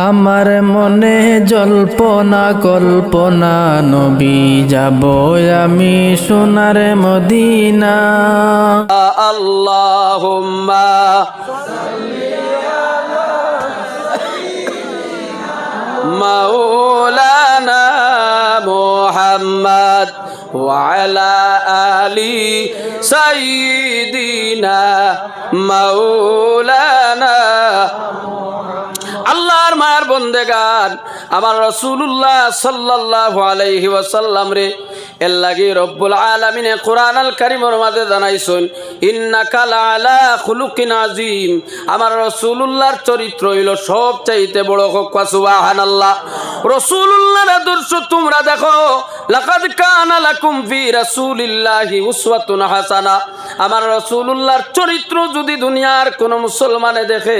আমার মনে জল্পনা কল্পনা নবী যাব আমি সোনার মদিনা اللهم مولانا محمد وعلى آل سيدنا مولانا আল্লাহর মায়ের বন্দেগান আমার রসুল্লাহ সাল্লাহ আলাইহি ওয়াসাল্লাম রে, এর লাগি রব্বুল আলমিনে কোরআন আল কারিমর মাঝে জানাইছেন ইন্না কাল আলা খুলুকিন আজিম আমার রসুলুল্লাহর চরিত্র হইল সব চাইতে বড় কসুআহান আল্লাহ রসুল্লাহ আদর্শ তোমরা দেখো লাকাদ কানা লাকুম ফি রাসূলিল্লাহি উসওয়াতুন হাসানা। আমার রাসূলুল্লাহর চরিত্র যদি দুনিয়ার কোন মুসলমানে দেখে,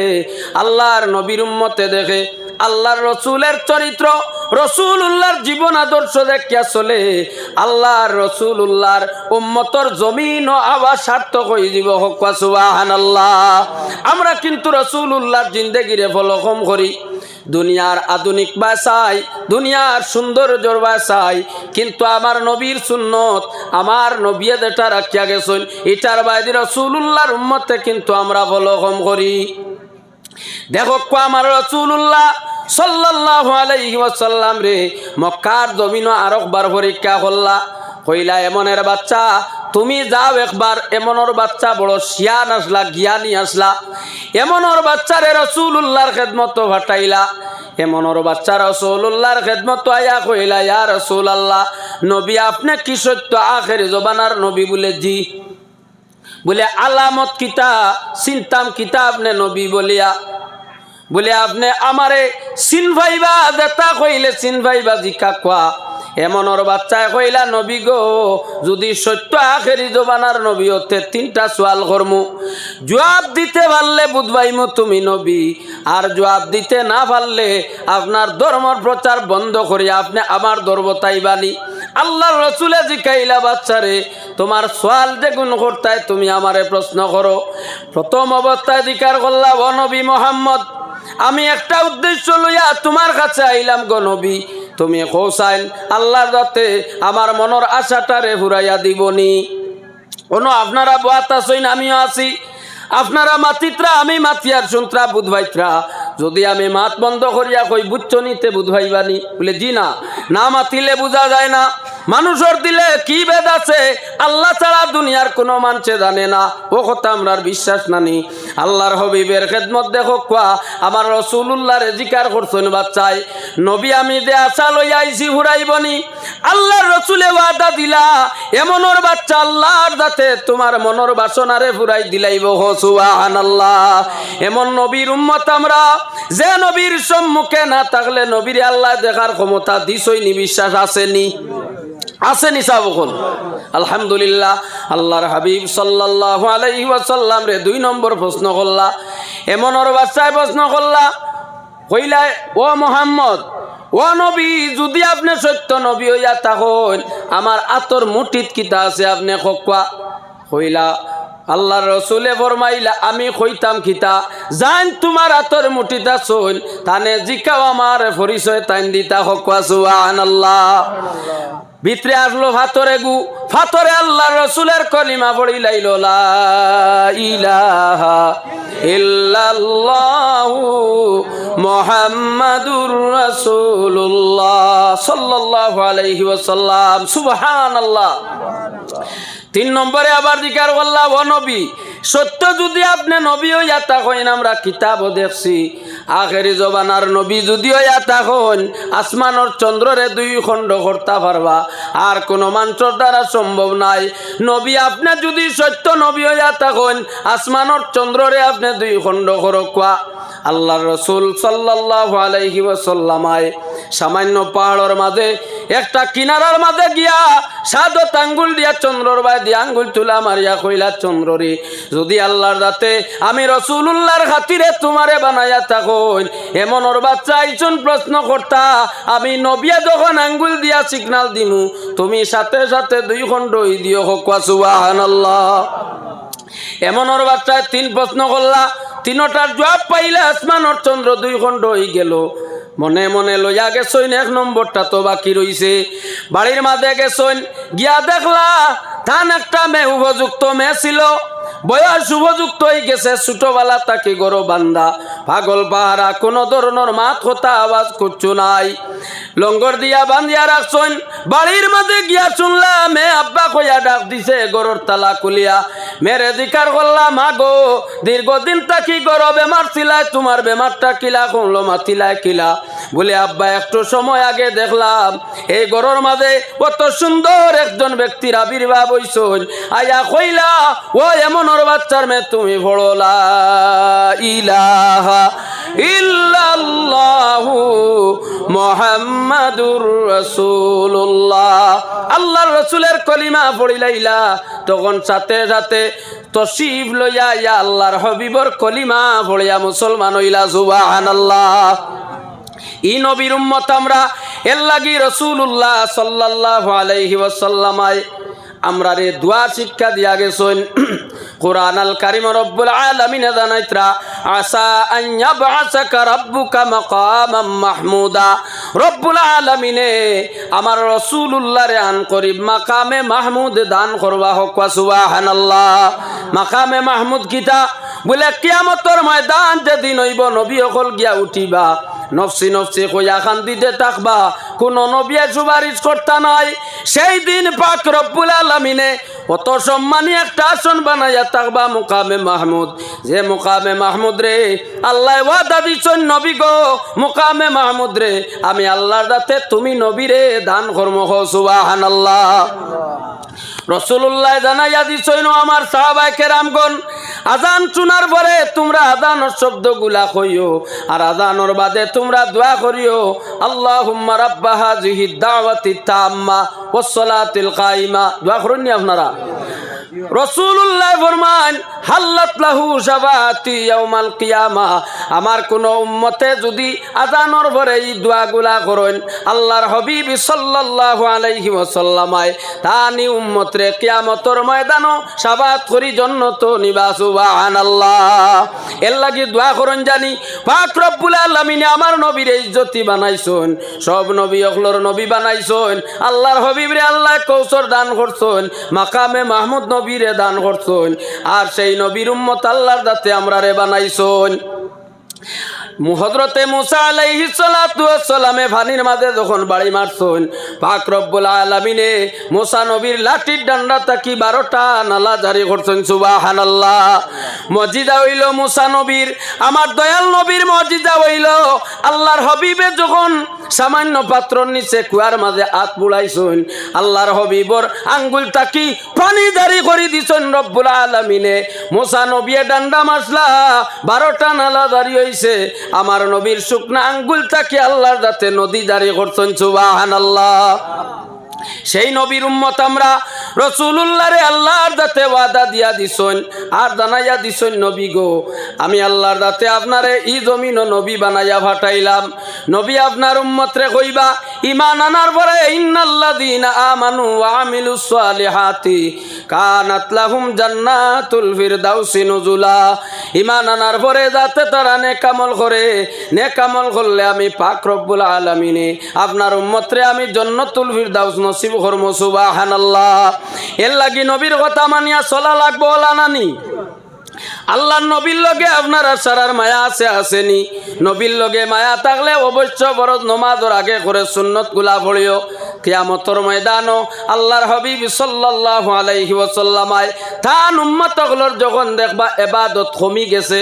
আল্লাহর নবীর উম্মতে দেখে আল্লাহর রসুলের চরিত্র রসুল্লাহর জীবন আদর্শ দেখিয়া চলে। আল্লাহর রসুল্লাহর উম্মতর জমিন ও আবার সার্থক হয়ে যাব। হকুয়া সুবাহান আল্লাহ আমরা কিন্তু রসুল্লাহর জিন্দগিরে ফলকম করি। দুনিয়ার আধুনিক বাসাই দুনিয়ার সৌন্দর্যর বাসাই কিন্তু আমার নবীর সুন্নত, আমার নবিয়ে যেটা রাখিয়া গেছেন, এটার বাইরে রসুল্লাহর উম্মতে কিন্তু আমরা ফলকম করি। দেখো আমার রসুল্লাহ সাল্লাল্লাহু আলাইহি ওয়াসাল্লাম রে, মক্কার জমিন আরেকবার পরীক্ষা করলা। কইলা, এমনের বাচ্চা, তুমি যাও একবার, এমনর বাচ্চা বড় শিয়ান আসলা, জ্ঞানী আসলা। এমনর বাচ্চারে রসুল্লাহর খেদমত ভাটাইলা এমনর বাচ্চা রসুল্লাহর খেদমত আয়া কইলা, ইয়া রসুল আল্লাহ নবী আপনি কি সত্য? আখের জবানার নবী বলে, জি। বলে, আলামত কিতা চিন্তাম কিতা আপনি নবী বলিয়া। বলে, আপনি আমারে চিন ভাইবা দেতা কইলে চিন ভাইবা জিকা কোয়া। এমনর বাচ্চায় কইলা, নবী গো, যদি সত্য আখেরি জবানার নবী হতে তিনটা সোয়াল করমু। জবাব দিতে পারলে বুধবাইমু তুমি নবী, আর জবাব দিতে না পারলে আপনার ধর্মর প্রচার বন্ধ করি, আপনি আমার ধর্ম তাইবানি আল্লাহর রসুলে জিকাইলা বাচ্চারে, তোমার সোয়াল যে গুণ করতায় তুমি আমারে প্রশ্ন করো। প্রথম অবস্থায় দিকার করলা নবী মোহাম্মদ আমি একটা উদ্দেশ্য লইয়া তোমার কাছে আইলাম গো নবী। তুমি কৌসাইন আল্লাহর দতে আমার মনের আশাটারে ফুরাইয়া দিবনি। কোনো আপনারা বাত আসইন আমিও আছি। আপনারা মাতিত্রা, আমি মাতিয়ার সন্ত্রা বুধভাইত্রা যদি আমি মাত বন্ধ করিয়া কই, বুঝছ নিতে বুধভাইবানি বলে, জি না মাতিলে বোঝা যায় না। মানুষের দিলে কি বেদ আছে? আল্লাহ ছাড়া দুনিয়ার কোনো মানুষে জানে না। ও কথা আমরার বিশ্বাস নানি। আল্লাহর হবিবের খেদমত দেখো কোয়া আমার রসুল্লাহরে জিকার করছেন বাচ্চাই নবী আমি দে আশা লই আইসি হুরাইবনি। আল্লাহর রসুলে ওয়াদা দিলা। এমনর বাচ্চা আল্লাহর দাতে তোমার মনের বাসনারে ফুরাই দিলাইব। হসুয়াহান আল্লাহ এমন নবীর উম্মত আমরা। যে নবীর সম্মুখে না থাকলে নবীর আল্লাহ দেখার ক্ষমতা দিছই নি, বিশ্বাস আসেনি। আছে নিসা বকুল আলহামদুলিল্লাহ, আল্লাহর হাবিব সাল্লাল্লাহু আলাইহি রে দুই নম্বর প্রশ্ন করলা। এমন ওর বাচ্চায় প্রশ্ন করলা, কইলা, ও মোহাম্মদ, ও নবী, যদি আপনি সত্য নবী হইয়া থাকুন, আমার আতর মুঠিত কিতা আছে আপনি খোকা কইলা, আল্লাহর রসুলে ফরমাইলা, আমি কইতাম খিতা জান তোমার আতর মুঠিতা শোন তানে জিকাও আমার পরিচয় তাইন দিতা হকুয়া সুহান আল্লাহ ভিতরে আসলো ফাতরে গু। ফাতরে আল্লাহ রসুলের কলিমা পড়ি লাইল, লা ইলাহা সাল্লাহ মুহাম্মাদুর রাসূলুল্লাহ সুবহান আল্লাহ তিন নম্বরে আবার জিকার করলাম ও নবী, সত্য যদি আপনি নবী হইয়া থাকেন, আমরা কিতাবও দেখছি। আখেরি জবানার নবী যদি হইয়া থাকেন, আসমানোর চন্দ্ররে দুই খণ্ড করতে পারবা। আর কোনো মানুষের দ্বারা সম্ভব নাই। নবী, আপনি যদি সত্য নবী হইয়া থাকেন, আসমানোর চন্দ্ররে আপনি দুই খণ্ড করকুয়া আল্লাহ রসুল সাল্লাহ আলাইহি ওয়াসাল্লামায় সামান্য পাহাড়ের মাঝে, একটা কিনারার মাঝে গিয়া সাদত আঙ্গুল দিয়া চন্দ্রর বাই দিয়া আঙ্গুল তুলা মারিয়া কইলা, চন্দ্ররে, যদি আল্লাহর দাতে আমি রসুল্লাহর খাতিরে তোমারে বানাইয়া থাকুন এমন ওর বাচ্চা আইসুন প্রশ্ন করতা আমি নবিয়া যখন আঙ্গুল দিয়া সিগনাল দিমু, তুমি সাথে সাথে দুই খণ্ড দিও হকুয়া আল্লাহ এমন ওর বাচ্চায় তিন প্রশ্ন করলা তিনটার জবাব পাইলে আসমানর চন্দ্র দুই খণ্ড হয়ে গেল। মনে মনে লইয়া গেছইন এক নম্বরটা তো বাকি রইছে বাড়ির মাঝে গেছইন গিয়া দেখলা, ধান একটা মেয়ে উপযুক্ত মেয়ে ছিল বয়স উপযুক্ত হয়ে গেছে, ছোটবেলা তাকে গরো বান্দা পাগল পাহারা, কোনো ধরনের মাত কথা, আওয়াজ করছ নাই। লঙ্গর দিয়া বান্ধিয়া রাখছইন বাড়ির মাঝে গিয়া শুনলাম মে আব্বা কইয়া ডাক দিছে গরর তালা কুলিয়া মেরে দিকার করলাম, আগো, দীর্ঘদিন তাকি গরো বেমার ছিলাই তোমার বেমারটা কিলা করল মাতিলাই কিলা। বলে, আব্বা, একটু সময় আগে দেখলাম, এই গরর মাঝে কত সুন্দর একজন ব্যক্তির আবির্ভাব হইছন আয়া কইলা, ও এমন ওর বাচ্চার মে তুমি ভরলা ইলাহা ইল্লাল্লাহু মোহাম্মদুর আল্লাহর রাসূলের কলিমা পড়িলাইলা তখন সাথে সাথে তশিফ লইয়া ইয়া আল্লাহর হবিবর কলিমা পড়িয়া মুসলমান হইলা, সুবহানাল্লাহ। ই নবীর উম্মত আমরা, এর লাগি রসুল্লাহ সাল্লাহ আলাইহি ওয়াসাল্লামায় আমরা রে দোয়া শিক্ষা দিয়া গেছেন। কোরআন আল কারিম রব্বুল আলামিন জানাইতরা আসা আন ইয়াবআসাকা রাব্বুকা মাকামাম মাহমুদা। রব্বুল আলামিনে আমার রাসূলুল্লাহ রে আন করিব মাকামে মাহমুদ দান করবা হক সুবহানাল্লাহ। মাকামে মাহমুদ কিতা? বলে কিয়ামতর ময়দান যেদিন হইব নবী অকল গিয়া উঠিবা। নফসি নফসি কইয়া খান দিতে থাকবা। কোন নবিয়া সুপারিশ করতা নাই। সেই দিন পাক রব্বুল আলমিনে অত সম্মানী একটা আসন বানাইয়া থাকবা মুকামে মাহমুদ। যে মুকামে মাহমুদ রে, আল্লাহ ওয়াদা দিচ্ছেন নবী গো, মুকামে মাহমুদ রে, আমি আল্লাহর দাতে তুমি নবী রে দান কর্ম সুবাহান আল্লাহ রসুল্লাহ জানাইয়া দিছইন আমার সাহাবাই কেরামগণ, আজান শোনার পরে তোমরা আজানোর শব্দগুলা কইও, আর আজানোর বাদে তোমরা দোয়া করিও আল্লাহ হুম্মা রাব্বাহা জিহিদ দাওয়াতি তাম্মা ওয়াসসালাতিল কাইমা দোয়া করুন নি আপনারা। রসুল্লাহ ফরমান, হাল্লাত লাহু শাবাতি ইয়াউমাল কিয়ামা। আমার কোন উম্মতে যদি আজানর পরে এই দোয়াগুলা করেন, আল্লাহর হাবিব সাল্লাল্লাহু আলাইহি ওয়াসাল্লামায় তানি উম্মতরে কিয়ামতর ময়দানও শাবাত করি জন্নত নিবা, সুবহানাল্লাহ। এর লাগি দোয়া করেন জানি, পাক রব্বুল আমার নবীর ইজ্জতি বানাইছন, সব নবী অখলর নবী বানাইছন, আল্লাহর হাবিবরে আল্লাহ কৌশর দান করছন, মাকামে মাহমুদ নবীরে দান করছন। আর সেই নবীর উম্মত আল্লাহর দাতে আমরা রে বানাইছন। মুসা সালামে মাঝে যখন বাড়ি পাক রব্বুল আলামিনে মুসা নবীর লাঠির ডান্ডা তাকি বারোটা নালা জারি করছেন, সুবাহানাল্লাহ। হইল মুসা নবীর, আমার দয়াল নবীর মজিদা হইল আল্লাহর হবিবে যখন সামান্য পাত্র নিচে কুয়ার মাঝে হাত বুড়াইছেন আল্লাহর হবিবর আঙ্গুল তাকি পানি জারি করে দিছেন রব্বুল আলমিনে। মোসা নবিয়ে ডান্ডা মাসলা বারোটা নালা জারি হইছে। আমার নবীর শুকনা আঙ্গুল তাকি আল্লাহর দাতে নদী জারি করছেন সুবাহান আল্লাহ সেই নবীর উম্মত আমরা রসুল্লাহরে আল্লাহর দাতে ওয়াদা দিয়া দিছন আর জানাইয়া দিছন নবী গো, আমি আল্লাহর দাতে আপনারে ই জমিন নবী বানাইয়া ফাটাইলাম নবী আপনার উম্মতরে কইবা, ইমান আনার পরে ইন্নাল্লাযীনা আমানু ওয়া আমিলুস সালিহাতি কানাত লাহুম জান্নাতুল ফিরদাউসি নুজুলা। ইমান আনার পরে যাতে তারা নেকামল করে, নেকামল করলে আমি পাক রব্বুল আলামিনে আপনার উম্মতরে আমি জন্নতুল ফিরদাউস নসিব করমু, সুবহানাল্লাহ। এর লাগি নবীর কথা মানিয়া চলা লাগবো নানি। আল্লাহ নবীর লগে আপনার সারার মায়া আছে, আসেনি। নবীর লগে মায়া থাকলে অবশ্য বড় নমাজর আগে করে সুন্নতগুলা পড়িও। কিয়ামতর ময়দানও আল্লাহর হবিব সাল্লাল্লাহু আলাইহি ওয়াসাল্লামায় তান উম্মতগুলোর যখন দেখবা এবাদত কমি গেছে।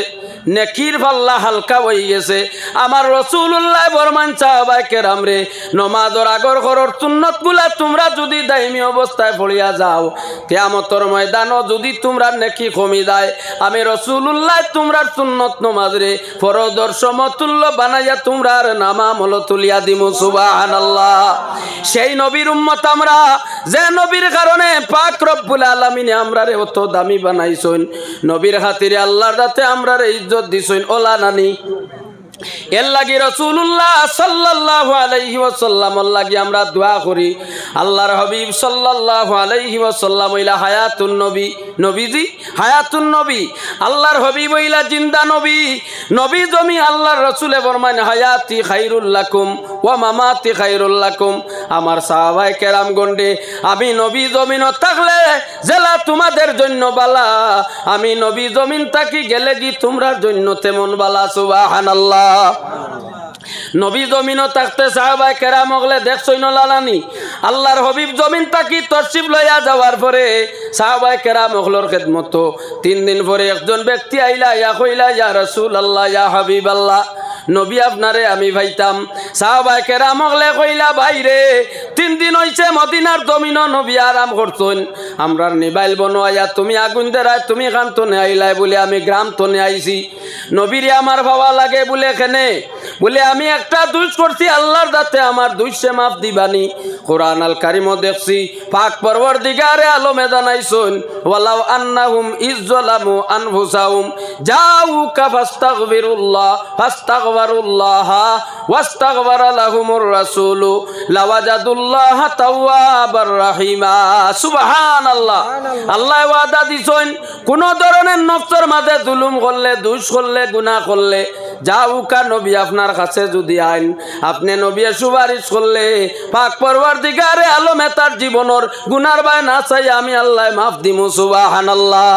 নেকির পাল্লা হালকা হয়ে গেছে আমার রসুল্লাহ বরমান চাহবাই কেরাম রে, নমাজর আগর ঘরের তুন্নতগুলা তোমরা যদি দাইমি অবস্থায় পড়িয়া যাও, কেয়ামতর ময়দানও যদি তোমরা নেকি কমি যায় আমি রসুল্লাহ তোমরার সুন্নত নমাজ রে ফরদর সমতুল্য বানাইয়া তোমরার নামা মল তুলিয়া দিমু সুবাহান আল্লাহ সেই নবীর উম্মত আমরা, যে নবীর কারণে পাক রব্বুল আলমিনে আমরা রে অত দামি বানাইছইন নবীর খাতিরে আল্লাহর দাতে আমরা রে ইজ্জত দিছইন ওলা নানি। এর লাগি রসুল্লাহ সাল্লাহ আলাইহি ওয়াসাল্লাম লাগি আমরা দোয়া করি। আল্লাহর হাবিব সাল্লাহ আলাইহি ওয়াসাল্লাম ইলা হায়াতুন নবী, নবীজি, হায়াতুন নবী। আল্লাহর হবি বইলা জিন্দা নবী। নবী জমি আল্লাহর রসুলে বরমান হায়াতি খাইরুল্লাকুম ও মামাতি খাইরুল্লাকুম আমার সাহাবাই কেরাম গন্ডে আমি নবী জমিন থাকলে জেলা তোমাদের জন্য বালা। আমি নবী জমিন থাকি গেলে কি তোমরা জন্য তেমন বালা? সুবাহান আল্লাহ নবী জমিনও থাকতে সাহাবাই কেরাম মগলে দেখছই লালানি। আল্লাহর হবিব জমিন তাকি তরসিব লইয়া যাওয়ার পরে সাহাবাই কেরাম হগলোর খেদমত। তিন দিন পরে একজন ব্যক্তি আইলা, ইয়া কইলা, ইয়া রসুল আল্লাহ ইয়া হাবিব আল্লাহ নবী আপনারে আমি ভাইতাম। সাহাবাই কেরাম হগলে কইলা বাইরে তিন দিন হইছে মদিনার জমিন নবী আরাম করছেন আমরার নিবাইল বনোয়া তুমি আগুন দেরায়, তুমি খান তো আইলাই বলে আমি গ্রাম তো আইছি নবীরে আমার ভাবা লাগে বলে এখানে বলে, আমি একটা দুষ করছি, আল্লাহর দাতে আমার দুইশে মাফ দিবানি। কোরআন আল কারিম দেখছি, পাক পরবর দিগারে আলো মেদানাইছুন ওয়ালাউ আন্নাহুম ইজ্জলামু আনফুসাহুম জাউকা ফাস্তাগফিরুল্লাহ ফাস্তাগফিরুল্লাহ, ওয়াস্তাগফারা লাহুমুর রাসূলু, লাওয়াজাদুল্লাহ তাওয়াবার রাহিমা। সুবহানাল্লাহ। আল্লাহ ওয়াদা দিছেন, কোন ধরনের নফসের মাঝে জুলুম করলে, দুষ করলে, গুনাহ করলে, যাউকা নবী আপনার কাছে যদি আইন, আপনি নবী সুপারিশ করলে পাক পরবার দিগারে আলো মেতার জীবনের গুনার বাই না চাই, আমি আল্লাহ মাফ দিমু, সুবাহানাল্লাহ।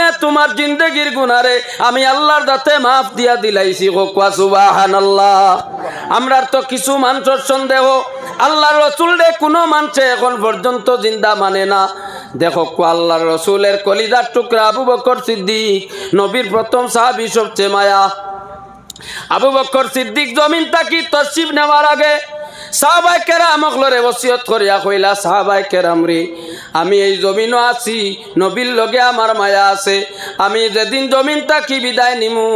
তোমার জিন্দগির গুনারে? আমি আল্লাহর দাতে মাফ দিয়া দিলাইছি কোয়া সুবাহান আল্লাহ আমরার তো কিছু মানুষের সন্দেহ। আল্লাহর রসুল রে কোনো মানুষে এখন পর্যন্ত জিন্দা মানে না। দেখো কো আল্লাহর রসুলের কলিজার টুকরা আবু বকর সিদ্দিক, নবীর প্রথম সাহাবি সবচেয়ে মায়া। আবু বকর সিদ্দিক জমিন তাকি তসিব নেওয়ার আগে সাহাবাই কেরাম অকলরে বসিয়ত করিয়া কইলা সাহাবাই কেরাম রে আমি এই জমিনও আছি, নবীর লগে আমার মায়া আছে, আমি যেদিন জমিন তাকি বিদায় নিমু,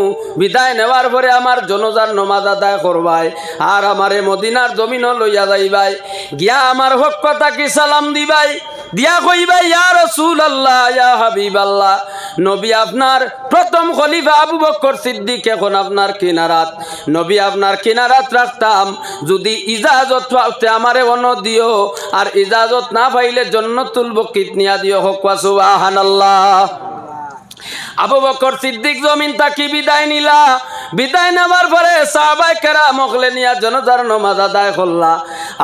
বিদায় নেওয়ার পরে আমার জনজার নমাজ আদায় করবাই, আর আমারে মদিনার জমিনও লইয়া যাইবাই, গিয়া আমার হক কথা কি সালাম দিবাই? দিয়া কইবা, ইয়া রসুল আল্লাহ ইয়া হাবিব আল্লাহ নবী আপনার প্রথম খলিফা আবু বকর সিদ্দিক, এখন আপনার কিনারাত। নবী আপনার কিনারাত রাখতাম, যদি ইজাজত পাওতে আমারে অন দিও, আর ইজাজত না পাইলে জন্নতুল বকিত নিয়া দিও। হক সুবাহান আল্লাহ আবু বকর সিদ্দিক জমিন তাকি বিদায় নিলা? বিদায় নেওয়ার পরে সাহাবাই কেরা মকলে নিয়া জনতার নমাজ আদায় করলা।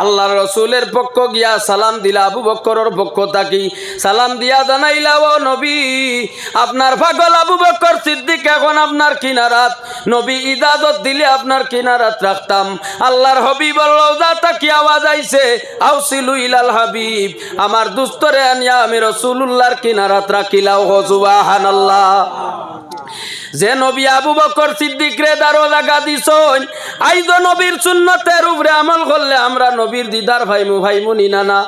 আল্লাহ রসুলের পক্ষ গিয়া সালাম দিলা, আবু বকরের পক্ষ তাকি সালাম দিয়া জানাইলা, ও নবী, আপনার পাগল আবু বকর সিদ্দিক এখন আপনার কিনারাত। নবী, ইজাজত দিলে আপনার কিনারাত রাখতাম। আল্লাহর হবিব রওজা তাকি আওয়াজ আইছে? আউসিলু ইলাল হাবিব, আমার দুস্তরে আনিয়া আমি রসুলুল্লাহর কিনারাত রাখিলাও হজুবাহান আল্লাহ যে নবী আবু বকর সিদ্দিক রে দারো লাগা দিছন আইজ নবীর সুন্নতের উপরে আমল করলে আমরা নবীর দিদার ভাইমু ভাইমু নিনানা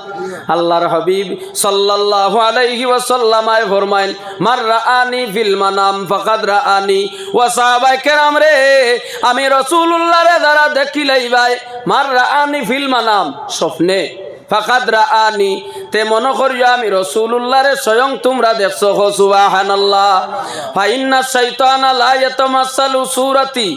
আল্লাহর হাবিব সাল্লাল্লাহু আলাইহি ওয়াসাল্লাম আয় ফরমাইন, মার রাআনি ফিল মানাম ফাকাদ রাআনি। ওয়া সাহাবায়ে কেরাম রে, আমি রাসূলুল্লাহ রে যারা দেখিলাই ভাই, মার রাআনি ফিল মানাম। স্বপ্নে ফাকাদ রাআনি, তে মনে করিয়া আমি রসুল্লাহরে স্বয়ং তোমরা দেখছ হো সুবাহানাল্লাহ। ফাইন্না শাইতানা লা ইয়াতামাসালু সুরাতি,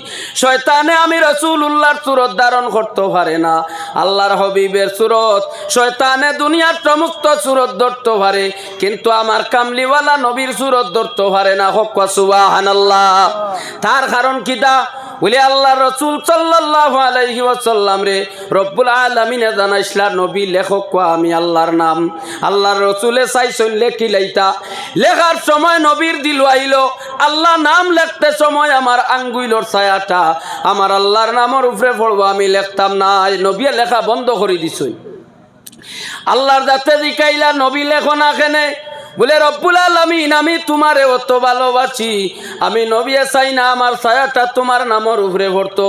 শয়তানে আমি রসুলুল্লাহর সুরত ধারণ করতে পারে না। আল্লাহর হবিবের সুরত, শয়তানে দুনিয়ার সমস্ত সুরত ধরতে পারে, কিন্তু আমার কামলিওয়ালা নবীর সুরত ধরতে পারে না, হক সুবাহানাল্লাহ। তার কারণ কিটা? বলে আল্লাহ রসুল সাল্লাল্লাহু রে, রব্বুল আলামিনে জানাইছলা নবী লেখক কোয়া আমি আল্লাহর নাম। আল্লাহর রসুলে চাইছেন লেখি লাইতা? লেখার সময় নবীর দিল আইল আল্লাহ নাম লেখতে সময় আমার আঙ্গুইলর ছায়াটা, আমার আল্লাহর নামের উপরে পড়ব আমি লেখতাম না নবীয়ে লেখা বন্ধ করে দিছই। আল্লাহর যাতে দিকাইলা, নবী লেখো না কেনে বলে, রব্বুল আলমিন, আমি তোমারে অত ভালোবাসি। আমি নবিয়া চাই না আমার ছায়াটা তোমার নামর উপরে ভরতো।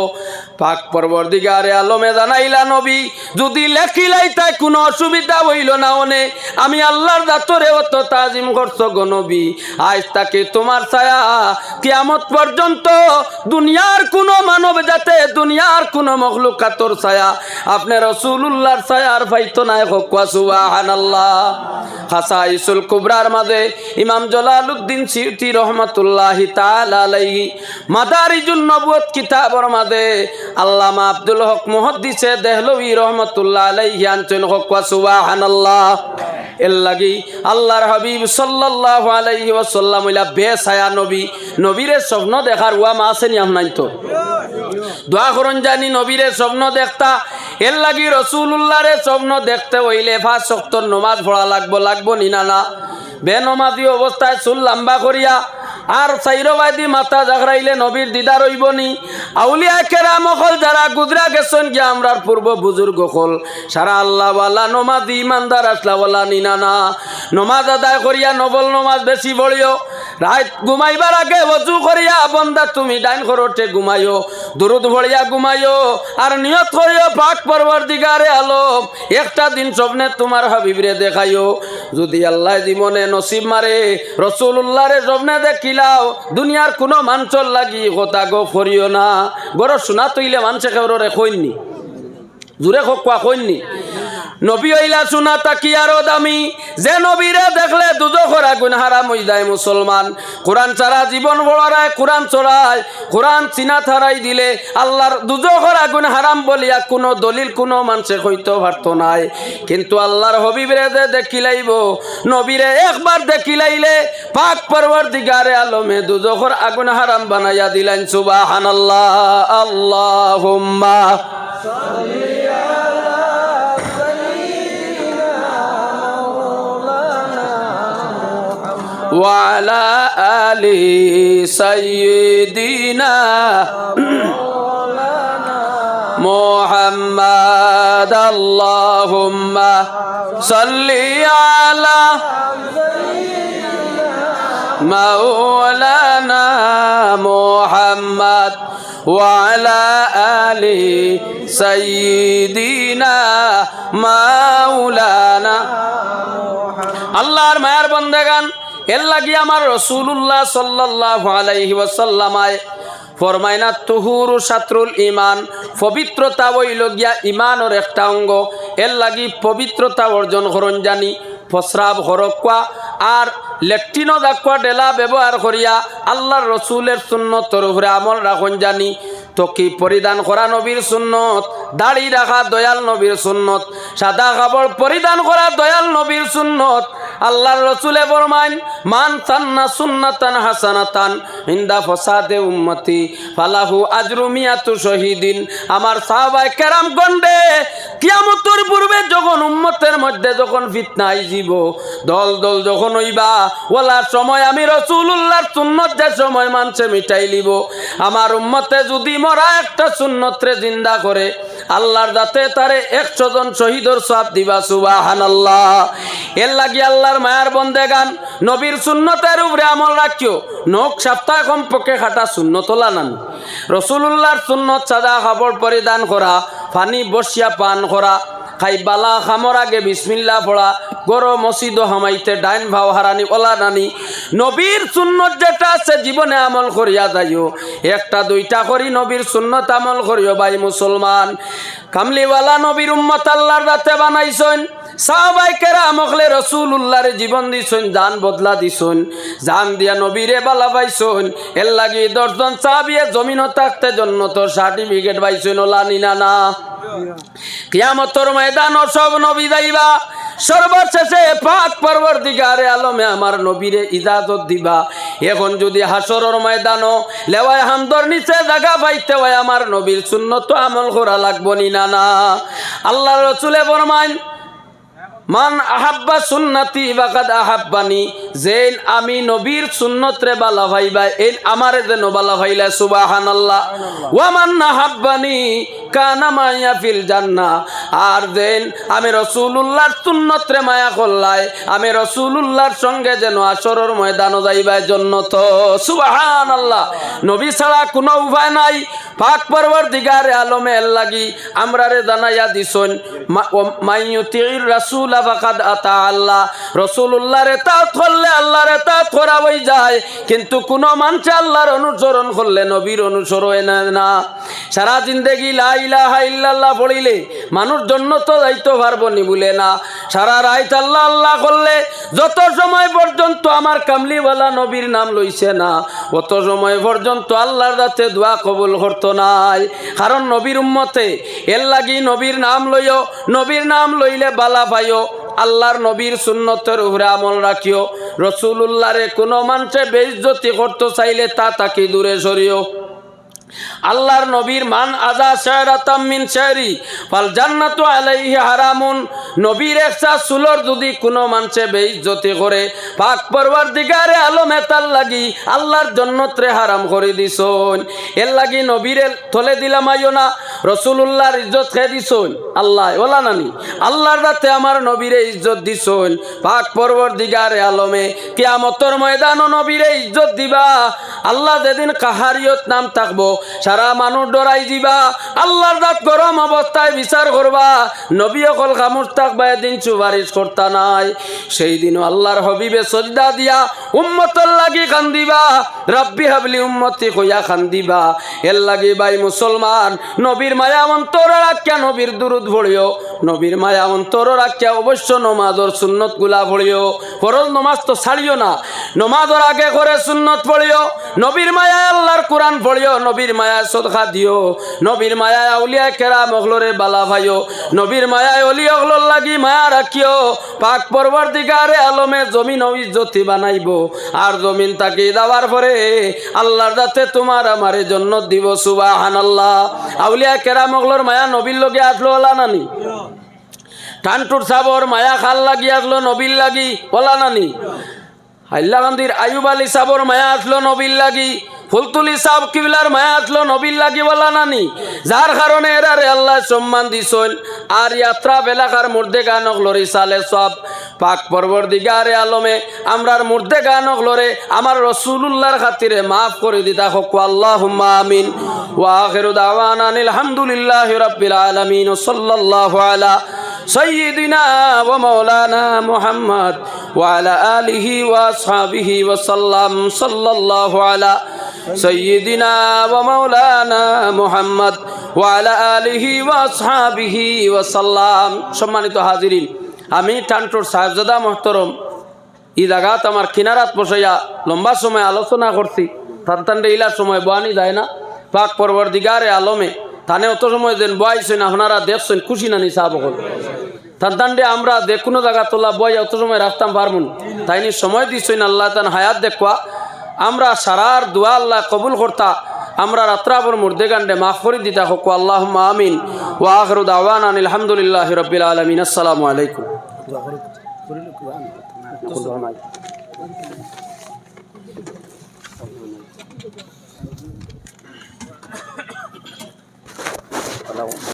পাক পরবর্তীকারে আলমে জানাইলা নবী, যদি লেখিলাই তাই কোনো অসুবিধা হইল না ওনে। আমি আল্লাহর দাতরে অত তাজিম করছ গো নবী। আজ তাকে তোমার ছায়া কিয়ামত পর্যন্ত দুনিয়ার কোনো মানব যাতে দুনিয়ার কোনো মখলুকাতর ছায়া, আপনি রসুল্লাহর ছায়ার পাইতো নাই হকুয়া সুবাহান আল্লাহ হাসা ইসুল কুবরার মাঝে ইমাম জলালুদ্দিন সিউতি রহমতুল্লাহি তালাহি মাদারিজুল নবুয়ত কিতাবর মাঝে আল্লামা আব্দুল হক মুহদ্দিসে দেহলভি রহমতুল্লাহ আলাইহি আনছেন হকুয়া সুবাহান আল্লাহ এর লাগি আল্লাহর হাবিব সাল্লাল্লাহু আলাইহি ওয়াসাল্লাম ইলা বেসায়া নবী, নবীরে স্বপ্ন দেখার ওয়া মা আছে নি আপনাই তো? দোয়া করুন জানি নবীরে স্বপ্ন দেখতা, এর লাগি রসুল্লাহরে স্বপ্ন দেখতে হইলে ফাঁস শক্তর নমাজ পড়া লাগবো লাগবো নি না না? বেনমাজি অবস্থায় চুল লম্বা করিয়া আর চাইরবাদি মাথা জাগরাইলে নবীর দিদার হইব নি? আউলিয়া কেরাম হল যারা গুজরা গেছেন কি আমরার পূর্ব বুজুর্গ হল। সারা আল্লাহ ওয়ালা নমাজি ইমানদার আসলা ওয়ালা নিনা না। নমাজ আদায় করিয়া নবল নমাজ বেশি পড়িও রাত ঘুমাইবার আগে বজু করিয়া বন্দা তুমি ডাইন করোটে ঘুমাইও দুরুদ ভরিয়া ঘুমাইও আর নিয়ত করিও পাক পর্বর দিগারে আলম। একটা দিন স্বপ্নে তোমার হাবিবরে দেখাইও। যদি আল্লাহ জীবনে নসিব মারে রসুল্লাহরে স্বপ্নে দেখিলাও দুনিয়ার কোনো মাঞ্চল লাগি কথা গো ফরিও না। গর শোনা তৈলে কেউ রে কইননি। জোরে খোক কোয়া কইননি। নবী হইলা শুনা তাকি আরও দামি? যে নবীরে দেখলে দুজখর আগুন হারাম হই যায় মুসলমান। কোরআন ছাড়া জীবন বড়ায় কোরআন চড়ায় কোরআন চিনা থারাই দিলে আল্লাহর দুজখর আগুন হারাম বলিয়া কোনো দলিল, কোনো মানুষে হইতে পারত নাই। কিন্তু আল্লাহর হবিবরে যে দেখিলাইব নবীরে একবার দেখিলাইলে পাক পরবর দিগারে আলমে দুজখর আগুন হারাম বানাইয়া দিলেন সুবাহান আল্লাহ আল্লাহ وعلى آل سيدنا محمد اللهم صل على مولانا محمد وعلى آل سيدنا مولانا আল্লাহর মায়ার বন্দেগান এর লাগি আমার রসুল্লাহ সাল্লাহ আলাইহি ওয়াসাল্লামায় ফরমাইনা তুহুরু সাতরুল ইমান পবিত্রতা বইল গিয়া ইমানের একটা অঙ্গ। এর লাগি পবিত্রতা অর্জন করন জানি ফসরাব হরকুয়া আর লেট্রিনো দাকুয়া ডেলা ব্যবহার করিয়া আল্লাহর রসুলের সুন্নতর উপরে আমল রাখুন জানি তকি পরিধান করা নবীর সুন্নত? দাড়ি রাখা দয়াল নবীর সুন্নত, সাদা কাপড় পরিধান করা দয়াল নবীর সুন্নত। আল্লাহর রসুলে বরমাইন, মান তান্না সুন্নাতান হাসানাতান হিন্দা ফসাদে উম্মতি, ফালাহু আজরু মিয়াতু শহীদিন। আমার সাহাবাই কেরাম গন্ডে কিয়ামতের পূর্বে যখন উম্মতের মধ্যে যখন ফিতনাই জীব দল দল যখন হইবা, ওলার সময় আমি রসুল্লাহর সুন্নত যে সময় মানছে মিটাই লিব। আমার উম্মতে যদি মরা একটা সুন্নতরে জিন্দা করে আল্লাহর দাতে তারে একশো জন শহীদর সব দিবা সুবাহান আল্লাহ এর লাগি আল্লাহর মায়ার বন্দে গান, নবীর শূন্যতের উপরে আমল রাখিও। নখ সপ্তাহ কমপক্ষে খাটা শূন্য তোলা নান রসুল্লাহর শূন্য সাদা খাবর পরিধান করা, পানি বসিয়া পান করা খাইবালা খামর আগে বিসমিল্লা পড়া গরো মসজিদ হামাইতে ডাইন ভাও হারানি ওলা নানি। নবীর সুন্নত যেটা আছে জীবনে আমল করিয়া যাইও। একটা দুইটা করি নবীর সুন্নত আমল করিও ভাই মুসলমান কামলিওয়ালা নবীর উম্মত আল্লাহর রাতে বানাইছেন সাহাবাই কেরা মখলে রসুল উল্লাহরে জীবন দিছুন জান বদলা দিছুন জান দিয়া নবীরে বালা পাইছুন এর লাগি দশজন সাহাবিয়ে জমিন থাকতে জন্য তো সার্টিফিকেট পাইছুন ওলা নিনা। না কিয়ামতর ময়দান সব নবী যাইবা। সর্বশেষে পাক পরবর্তীকারে আলমে আমার নবীরে ইজাজত দিবা। এখন যদি হাসরর ময়দানও লেওয়ায় হামদর নিচে জায়গা পাইতে হয়, আমার নবীর শূন্য তো আমল করা লাগবো নি, না না। আল্লাহ রসুলে বরমাইন মান আহাব্বা সুন্নতি বাকাদ আহাব্বানি যেন আমি নবীর সুন্নত রে বালা ভাইবা, এন আমারে যেন বালা ভাইলা, সুবাহানাল্লাহ। ওয়ামান আহাব্বানি কানা মাইয়া ফিল জান্নাহ আর যেন আমি রসুলুল্লাহর সুন্নত রে মায়া করলাই আমি রসুলুল্লাহর সঙ্গে যেন আসরর ময়দানও যাইবার জন্য তো, সুবাহানাল্লাহ। নবী ছাড়া কোনো উপায় নাই, পাক পরবর দিগারে আলমে লাগি আমরা রে জানাইয়া দিছন মাইয়ুতির রাসূল অনুসরণ করলে নবীর অনুসরণ সারা পড়িলে মানুষ জন্য তো যাইতে পারব নি বলে না। সারা রাইত আল্লাহ আল্লাহ করলে যত সময় পর্যন্ত আমার কামলিওয়ালা নবীর নাম লইছে না, অত সময় পর্যন্ত আল্লাহর রাতে দোয়া কবুল করতো নাই। কারণ নবীর উম্মতে এর লাগি নবীর নাম লইও, নবীর নাম লইলে বালা পাইও। আল্লাহর নবীর সুন্নতের উপরে আমল রাখিও। রসুল্লাহরে কোনো মানুষে বেইজ্জতি করতে চাইলে তা তাকে দূরে সরিও। আল্লাহর নবীর মান আজা শেরাতাম মিন ফাল জান্নাতু আলাইহি হারামুন। নবীর একসা সুলর যদি কোনো মানুষে বেইজ্জতি করে, পাক পরওয়ারদিগারে আলমে তার লাগি আল্লাহর জন্নতরে হারাম করে দিছন এর লাগি নবীরে থলে দিলাম আইও না, রসুলুল্লাহর ইজ্জত খেয়ে দিছন আল্লাহ, ওলা নানি, আল্লাহর রাতে আমার নবীরে ইজ্জত দিছন পাক পরওয়ারদিগারে আলমে কিয়ামতর ময়দানও নবীরে ইজ্জত দিবা। আল্লাহ যেদিন কাহারিয়ত নাম থাকব সারা মানুষ ডরাই দিবা। আল্লাহর দাঁত গরম অবস্থায় বিচার করবা। নবী অকল খামুর থাকবা, এদিন সুপারিশ করতা নাই। সেই দিনও আল্লাহর হবিবে সজদা দিয়া উম্মতর লাগি কান্দিবা। রাব্বি হাবলি উম্মতি কইয়া কান্দিবা। এর লাগি ভাই মুসলমান, নবীর মায়া অন্তর রাখিয়া নবীর দুরুদ ভরিও নবীর মায়া অন্তর রাখিয়া অবশ্য নমাজর সুন্নতগুলা ভরিও ফরজ নমাজ তো ছাড়িও না। নমাজর আগে করে সুন্নত পড়িও। নবীর মায়া আল্লাহর কোরআন পড়িও। নবীর মায়া সদখা দিও। নবীর মায়া আউলিয়া কেরা মগলরে বালা ভাইও। নবীর মায়া অলি অগলর লাগি মায়া রাখিও। পাক পরবর দিগারে আলমে জমিন ইজ্জতি বানাইব। আর জমিন তাকে দেওয়ার পরে আল্লাহর দাতে তোমার আমারে জন্য দিব সুবাহান আল্লাহ আউলিয়া কেরা মগলর মায়া নবীর লগে আসলো ওলা নানি? টানটুর সাবর মায়া খাল লাগি আসলো নবীর লাগি ওলা নানি। হাইলাকান্দির আয়ুব আলী সাবর মায়া আসলো নবীর লাগি, ফুলতুলি সাব কিবিলার মায়া আসলো নবীর লাগি, বলা নানি। যার কারণে এরারে আল্লাহ সম্মান দিছন আর ইয়াত্রা বেলাকার মুর্দে গানক লরি সালে সব পাক পর্বর দিগারে আলমে আমরার মুর্দে গানক লরে আমার রসুলুল্লাহর খাতিরে মাফ করে দিতা হক আল্লাহ আমিন। ওয়াখিরু দাওয়ানা আলহামদুলিল্লাহি রাব্বিল আলামিন সাল্লাল্লাহু আলা ওয়ালা আলিহি ওয়াসাল্লাম মোহাম্মদ ওয়ালা ওয়াসাল্লাম সম্মানিত হাজিরিন, আমি টান্টুর সাহেবজাদা মহতরম। ই জাগাত আমার কিনারাত বসাইয়া লম্বা সময় আলোচনা করছি। থানতান্ডে ইলার সময় বয়ানি যায় না। পাক পর্বর দিগারে আলমে থানে অত সময় দেন বয়াইছেন, আপনারা দেখছেন, খুশি না নি তান্তান্ডে আমরা যে কোনো জায়গা তোলা, বয় অত সময় রাখতাম পারমুন তাই নি সময় না আল্লাহ তান হায়াত দেখবা আমরা সারার দোয়া আল্লাহ কবুল করতা, আমরা রাত্রাবর মুর্দে গান্ডে মাফ করে দিতা হোক। আল্লাহ আমিন। ওয়া আখরু দাওয়ান আলহামদুলিল্লাহ রবিল আলমিন। আসসালামু আলাইকুম।